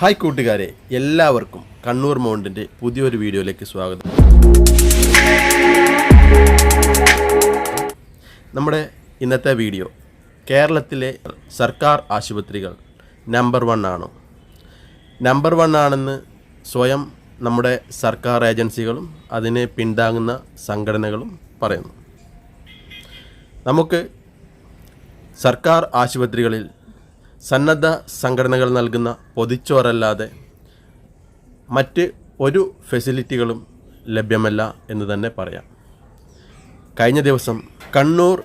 Hi കൂട്ടുകാരെ എല്ലാവർക്കും കണ്ണൂർ മൗണ്ടിന്റെ പുതിയൊരു വീഡിയോയിലേക്ക് സ്വാഗതം. നമ്മുടെ ഇന്നത്തെ വീഡിയോ കേരളത്തിലെ സർക്കാർ ആശുപത്രികൾ നമ്പർ വൺ ആണോ? നമ്പർ വൺ ആണെന്ന് സ്വയം നമ്മുടെ സർക്കാർ ഏജൻസികളും അതിനെ പിന്താങ്ങുന്ന സംഘടനകളും പറയുന്നു. നമുക്ക് സർക്കാർ ആശുപത്രികളിൽ സന്നദ്ധ സംഘടനകൾ നൽകുന്ന പൊതിച്ചോറല്ലാതെ മറ്റ് ഒരു ഫെസിലിറ്റികളും ലഭ്യമല്ല എന്ന് തന്നെ പറയാം. കഴിഞ്ഞ ദിവസം കണ്ണൂർ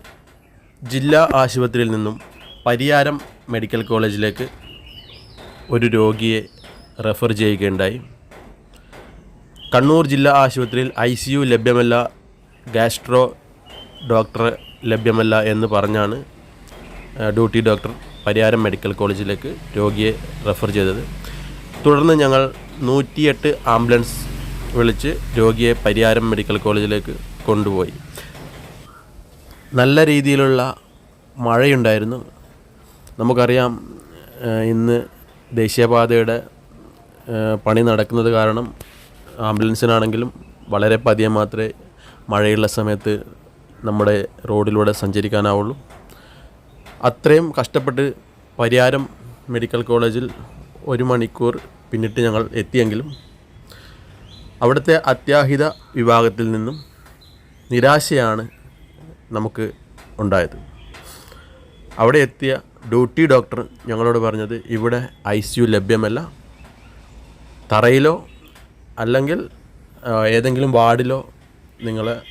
ജില്ലാ ആശുപത്രിയിൽ നിന്നും പരിയാരം മെഡിക്കൽ കോളേജിലേക്ക് ഒരു രോഗിയെ റെഫർ ചെയ്യുകയുണ്ടായി. കണ്ണൂർ ജില്ലാ ആശുപത്രിയിൽ ഐ സി യു ലഭ്യമല്ല ഗാസ്ട്രോ ഡോക്ടർ ലഭ്യമല്ല എന്ന് പറഞ്ഞാണ് ഡ്യൂട്ടി ഡോക്ടർ പരിയാരം മെഡിക്കൽ കോളേജിലേക്ക് രോഗിയെ റെഫർ ചെയ്തത്. തുടർന്ന് ഞങ്ങൾ നൂറ്റിയെട്ട് ആംബുലൻസ് വിളിച്ച് രോഗിയെ പരിയാരം മെഡിക്കൽ കോളേജിലേക്ക് കൊണ്ടുപോയി. നല്ല രീതിയിലുള്ള മഴയുണ്ടായിരുന്നു. നമുക്കറിയാം ഇന്ന് ദേശീയപാതയുടെ പണി നടക്കുന്നത് കാരണം ആംബുലൻസിനാണെങ്കിലും വളരെ പതിയെ മാത്രമേ മഴയുള്ള സമയത്ത് നമ്മുടെ റോഡിലൂടെ സഞ്ചരിക്കാനാവുള്ളൂ. അത്രയും കഷ്ടപ്പെട്ട് പരിയാരം മെഡിക്കൽ കോളേജിൽ ഒരു മണിക്കൂർ പിന്നിട്ട് ഞങ്ങൾ എത്തിയെങ്കിലും അവിടുത്തെ അത്യാഹിത വിഭാഗത്തിൽ നിന്നും നിരാശയാണ് നമുക്ക് ഉണ്ടായത്. അവിടെ എത്തിയ ഡ്യൂട്ടി ഡോക്ടർ ഞങ്ങളോട് പറഞ്ഞത് ഇവിടെ ഐ സി ലഭ്യമല്ല. തറയിലോ അല്ലെങ്കിൽ ഏതെങ്കിലും വാർഡിലോ നിങ്ങളെ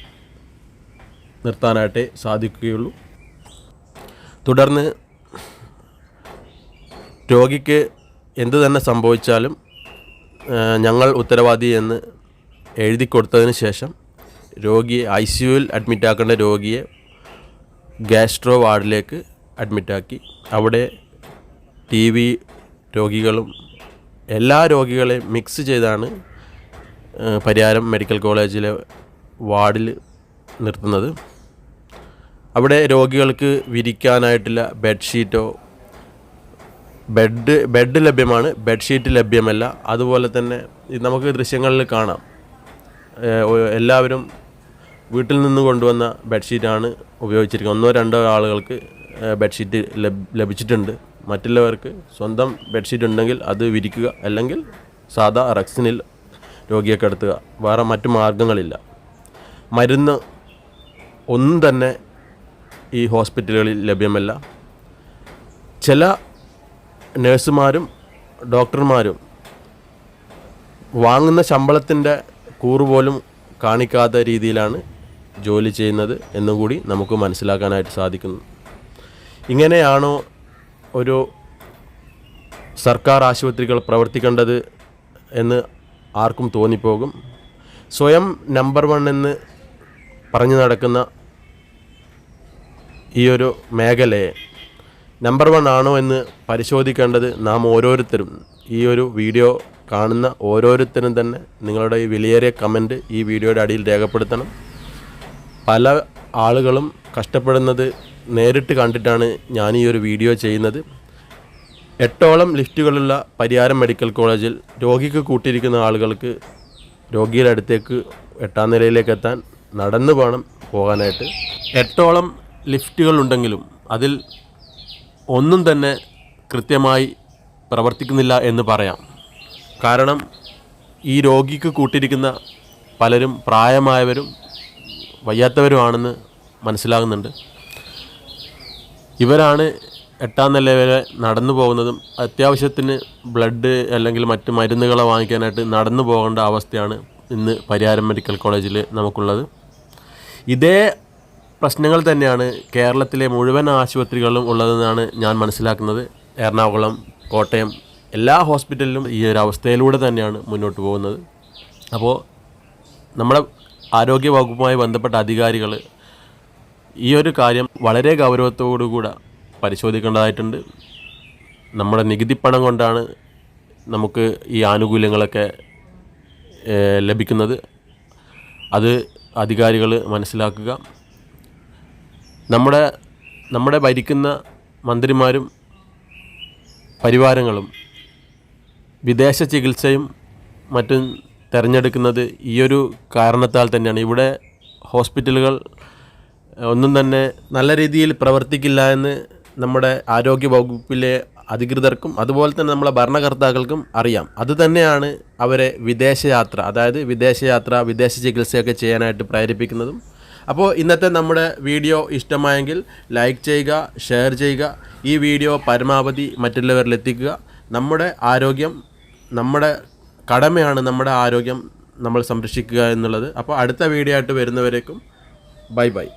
നിർത്താനായിട്ടേ സാധിക്കുകയുള്ളൂ. തുടർന്ന് രോഗിക്ക് എന്തു തന്നെ സംഭവിച്ചാലും ഞങ്ങൾ ഉത്തരവാദി എന്ന് എഴുതി കൊടുത്തതിന് ശേഷം രോഗിയെ ഐ സി യുവിൽ അഡ്മിറ്റാക്കേണ്ട രോഗിയെ ഗ്യാസ്ട്രോ വാർഡിലേക്ക് അഡ്മിറ്റാക്കി അവിടെ ടി വി രോഗികളും എല്ലാ രോഗികളെയും മിക്സ് ചെയ്താണ് പരിയാരം മെഡിക്കൽ കോളേജിലെ വാർഡിൽ നിർത്തുന്നത്. അവിടെ രോഗികൾക്ക് വിരിക്കാനായിട്ടുള്ള ബെഡ്ഷീറ്റോ ബെഡ് ബെഡ് ലഭ്യമാണ് ബെഡ്ഷീറ്റ് ലഭ്യമല്ല. അതുപോലെ തന്നെ നമുക്ക് ദൃശ്യങ്ങളിൽ കാണാം. എല്ലാവരും വീട്ടിൽ നിന്ന് കൊണ്ടുവന്ന ബെഡ്ഷീറ്റാണ് ഉപയോഗിച്ചിരിക്കുന്നത്. ഒന്നോ രണ്ടോ ആളുകൾക്ക് ബെഡ്ഷീറ്റ് ലഭ് ലഭിച്ചിട്ടുണ്ട്. മറ്റുള്ളവർക്ക് സ്വന്തം ബെഡ്ഷീറ്റ് ഉണ്ടെങ്കിൽ അത് വിരിക്കുക അല്ലെങ്കിൽ സാധാ റക്സിനിൽ രോഗിയെ കിടത്തുക വേറെ മറ്റു മാർഗങ്ങളില്ല. മരുന്ന് ഒന്നും തന്നെ ഈ ഹോസ്പിറ്റലുകളിൽ ലഭ്യമല്ല. ചില നഴ്സുമാരും ഡോക്ടർമാരും വാങ്ങുന്ന ശമ്പളത്തിന്റെ കൂറ് പോലും കാണിക്കാത്ത രീതിയിലാണ് ജോലി ചെയ്യുന്നത് എന്നും കൂടി നമുക്ക് മനസ്സിലാക്കാനായിട്ട് സാധിക്കുന്നു. ഇങ്ങനെയാണോ ഒരു സർക്കാർ ആശുപത്രികൾ പ്രവർത്തിക്കേണ്ടത് എന്ന് ആർക്കും തോന്നിപ്പോകും. സ്വയം നമ്പർ വൺ എന്ന് പറഞ്ഞു നടക്കുന്ന ഈ ഒരു മേഖലയെ നമ്പർ വൺ ആണോ എന്ന് പരിശോധിക്കേണ്ടത് നാം ഓരോരുത്തരും ഈ ഒരു വീഡിയോ കാണുന്ന ഓരോരുത്തരും തന്നെ നിങ്ങളുടെ ഈ വിലയേറിയ കമന്റ് ഈ വീഡിയോയുടെ അടിയിൽ രേഖപ്പെടുത്തണം. പല ആളുകളും കഷ്ടപ്പെടുന്നത് നേരിട്ട് കണ്ടിട്ടാണ് ഞാൻ ഈ ഒരു വീഡിയോ ചെയ്യുന്നത്. എട്ടോളം ലിഫ്റ്റുകളുള്ള പരിയാരം മെഡിക്കൽ കോളേജിൽ രോഗിക്ക് കൂട്ടിയിരിക്കുന്ന ആളുകൾക്ക് രോഗിയുടെ അടുത്തേക്ക് എട്ടാം നിലയിലേക്ക് എത്താൻ നടന്നു വേണം പോകാനായിട്ട്. എട്ടോളം ലിഫ്റ്റുകളുണ്ടെങ്കിലും അതിൽ ഒന്നും തന്നെ കൃത്യമായി പ്രവർത്തിക്കുന്നില്ല എന്ന് പറയാം. കാരണം ഈ രോഗിക്ക് കൂട്ടിയിരിക്കുന്ന പലരും പ്രായമായവരും വയ്യാത്തവരുമാണെന്ന് മനസ്സിലാകുന്നുണ്ട്. ഇവരാണ് എട്ടാം നില വരെ നടന്നു പോകുന്നതും അത്യാവശ്യത്തിന് ബ്ലഡ് അല്ലെങ്കിൽ മറ്റ് മരുന്നുകളെ വാങ്ങിക്കാനായിട്ട് നടന്നു പോകേണ്ട അവസ്ഥയാണ് ഇന്ന് പരിയാരം മെഡിക്കൽ കോളേജിൽ നമുക്കുള്ളത്. ഇതേ പ്രശ്നങ്ങൾ തന്നെയാണ് കേരളത്തിലെ മുഴുവൻ ആശുപത്രികളിലും ഉള്ളതെന്നാണ് ഞാൻ മനസ്സിലാക്കുന്നത്. എറണാകുളം കോട്ടയം എല്ലാ ഹോസ്പിറ്റലിലും ഈ ഒരു അവസ്ഥയിലൂടെ തന്നെയാണ് മുന്നോട്ട് പോകുന്നത്. അപ്പോൾ നമ്മുടെ ആരോഗ്യ വകുപ്പുമായി ബന്ധപ്പെട്ട അധികാരികൾ ഈ ഒരു കാര്യം വളരെ ഗൗരവത്തോടു കൂടെ പരിശോധിക്കേണ്ടതായിട്ടുണ്ട്. നമ്മുടെ നികുതി പണം കൊണ്ടാണ് നമുക്ക് ഈ ആനുകൂല്യങ്ങളൊക്കെ ലഭിക്കുന്നത്. അത് അധികാരികൾ മനസ്സിലാക്കുക. നമ്മുടെ നമ്മുടെ ഭരിക്കുന്ന മന്ത്രിമാരും പരിവാരങ്ങളും വിദേശ ചികിത്സയും മറ്റും തിരഞ്ഞെടുക്കുന്നത് ഈയൊരു കാരണത്താൽ തന്നെയാണ്. ഇവിടെ ഹോസ്പിറ്റലുകൾ ഒന്നും തന്നെ നല്ല രീതിയിൽ പ്രവർത്തിക്കില്ല എന്ന് നമ്മുടെ ആരോഗ്യ വകുപ്പിലെ അധികൃതർക്കും അതുപോലെ തന്നെ നമ്മളെ ഭരണകർത്താക്കൾക്കും അറിയാം. അത് തന്നെയാണ് അവരെ വിദേശയാത്ര അതായത് വിദേശയാത്ര വിദേശ ചികിത്സയൊക്കെ ചെയ്യാനായിട്ട് പ്രേരിപ്പിക്കുന്നതും അപ്പോൾ ഇന്നത്തെ നമ്മുടെ വീഡിയോ ഇഷ്ടമായെങ്കിൽ ലൈക്ക് ചെയ്യുക ഷെയർ ചെയ്യുക ഈ വീഡിയോ പരമാവധി മറ്റുള്ളവരിൽ എത്തിക്കുക. നമ്മുടെ ആരോഗ്യം നമ്മുടെ കടമയാണ് നമ്മുടെ ആരോഗ്യം നമ്മൾ സംരക്ഷിക്കുക എന്നുള്ളത്. അപ്പോൾ അടുത്ത വീഡിയോ ആയിട്ട് വരുന്നവരേക്കും ബൈ ബൈ.